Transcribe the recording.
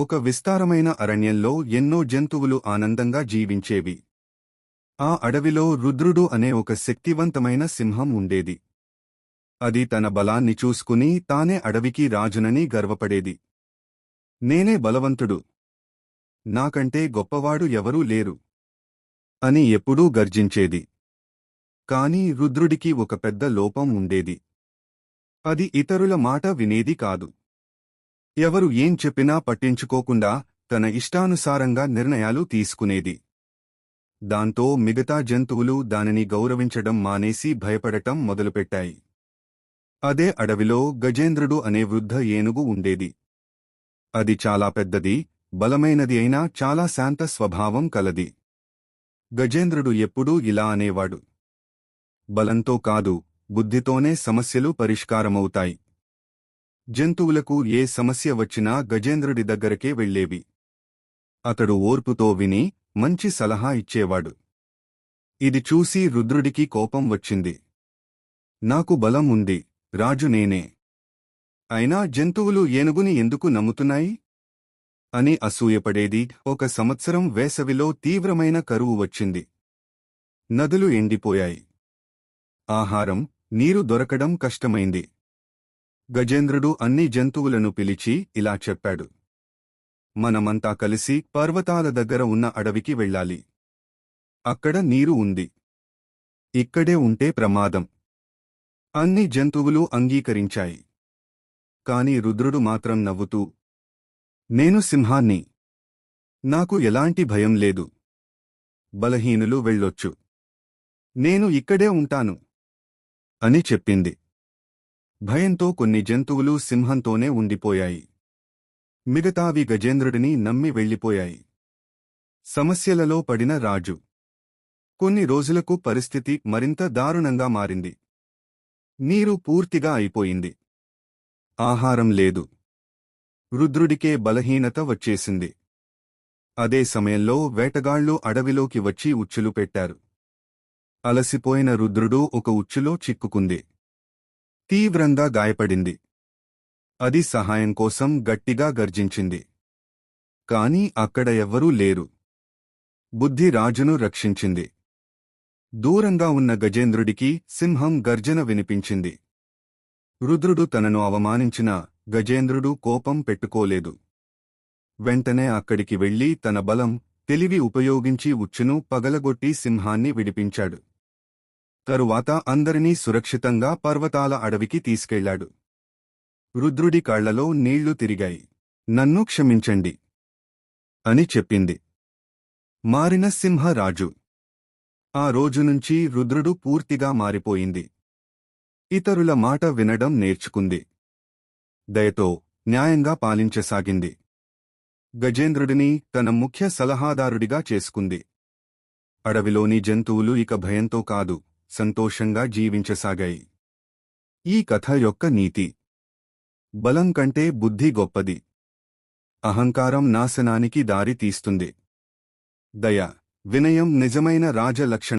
ఒక విస్తారమైన అరణ్యంలో ఎన్నో జంతువులు ఆనందంగా జీవించేవి. ఆ అడవిలో రుద్రుడు అనే ఒక శక్తివంతమైన సింహం ఉండేది. అది తన బలాన్ని చూసుకుని తానే అడవికి రాజునని గర్వపడేది. నేనే బలవంతుడు. నాకంటే గొప్పవాడు ఎవరూ లేరు అని ఎప్పుడూ గర్జించేది. కాని రుద్రుడికి ఒక పెద్ద లోపం ఉండేది. అది ఇతరుల మాట వినేది కాదు. ఎవరు ఏం చెప్పినా పట్టించుకోకుండా తన ఇష్టానుసారంగా నిర్ణయాలు తీసుకునేది. దాంతో మిగతా జంతువులు దానిని గౌరవించడం మానేసి భయపడటం మొదలుపెట్టాయి. అదే అడవిలో గజేంద్రుడు అనే వృద్ధ ఏనుగు ఉండేది. అది చాలా పెద్దది బలమైనది అయినా చాలా శాంత స్వభావం కలది. గజేంద్రుడు ఎప్పుడూ ఇలా అనేవాడు. బలంతో కాదు బుద్ధితోనే సమస్యలు పరిష్కారమవుతాయి. జంతువులకు ఏ సమస్య వచ్చినా గజేంద్రుడి దగ్గరకే వెళ్ళేవి. అతడు ఓర్పుతో విని మంచి సలహా ఇచ్చేవాడు. ఇది చూసి రుద్రుడికి కోపం వచ్చింది. నాకు బలం ఉంది రాజు నేనే. అయినా జంతువులు ఏనుగుని ఎందుకు నమ్ముతున్నాయి? అని అసూయపడేది ఒక సంవత్సరం వేసవిలో తీవ్రమైన కరువు వచ్చింది. నదులు ఎండిపోయాయి. ఆహారం నీరు దొరకడం కష్టమైంది. గజేంద్రుడు అన్ని జంతువులను పిలిచి ఇలా చెప్పాడు. మనమంతా కలిసి పర్వతాల దగ్గర ఉన్న అడవికి వెళ్ళాలి. అక్కడ నీరు ఉంది. ఇక్కడే ఉంటే ప్రమాదం. అన్ని జంతువులు అంగీకరించాయి. కాని రుద్రుడు మాత్రం నవ్వుతూ నేను సింహాన్ని. నాకు ఎలాంటి భయం లేదు. బలహీనులు వెళ్ళొచ్చు. నేను ఇక్కడే ఉంటాను. అని చెప్పింది. భయంతో కొన్ని జంతువులు సింహంతోనే ఉండిపోయాయి. మిగతావి గజేంద్రుడిని నమ్మి వెళ్ళిపోయాయి. సమస్యలలో పడిన రాజు. కొన్ని రోజులకు పరిస్థితి మరింత దారుణంగా మారింది. నీరు పూర్తిగా అయిపోయింది. ఆహారం లేదు. రుద్రుడికే బలహీనత వచ్చేసింది. అదే సమయంలో వేటగాళ్ళు అడవిలోకి వచ్చి ఉచ్చులు పెట్టారు. అలసిపోయిన రుద్రుడు ఒక ఉచ్చులో చిక్కుకుంది. తీవ్రంగా గాయపడింది. అది సహాయం కోసం గట్టిగా గర్జించింది. కాని అక్కడ ఎవ్వరూ లేరు. బుద్ధి రాజును రక్షించింది. దూరంగా ఉన్న గజేంద్రుడికి సింహం గర్జన వినిపించింది. రుద్రుడు తనను అవమానించిన గజేంద్రుడు కోపం పెట్టుకోలేదు. వెంటనే అక్కడికి వెళ్ళి తన బలం తెలివి ఉపయోగించి ఉచ్చును పగలగొట్టి సింహాన్ని విడిపించాడు. తరువాత అందరినీ సురక్షితంగా పర్వతాల అడవికి తీసుకెళ్ళాడు రుద్రుడి కళ్ళలో నీళ్ళు తిరిగాయి. నన్ను క్షమించండి అని చెప్పింది. మారిన సింహరాజు. ఆ రోజునుంచి రుద్రుడు పూర్తిగా మారిపోయింది. ఇతరుల మాట వినడం నేర్చుకుంది. దయతో న్యాయంగా పాలించసాగింది. గజేంద్రుడిని తన ముఖ్య సలహాదారుడిగా చేసుకుంది. అడవిలోని జంతువులు ఇక భయంతో కాదు. సంతోషంగా జీవించసాగాయి. ఈ కథ యొక్క నీతి. బలం కంటే బుద్ధి గొప్పది. అహంకారం నాశనానికి దారి తీస్తుంది. దయ వినయం నిజమైన రాజలక్షణం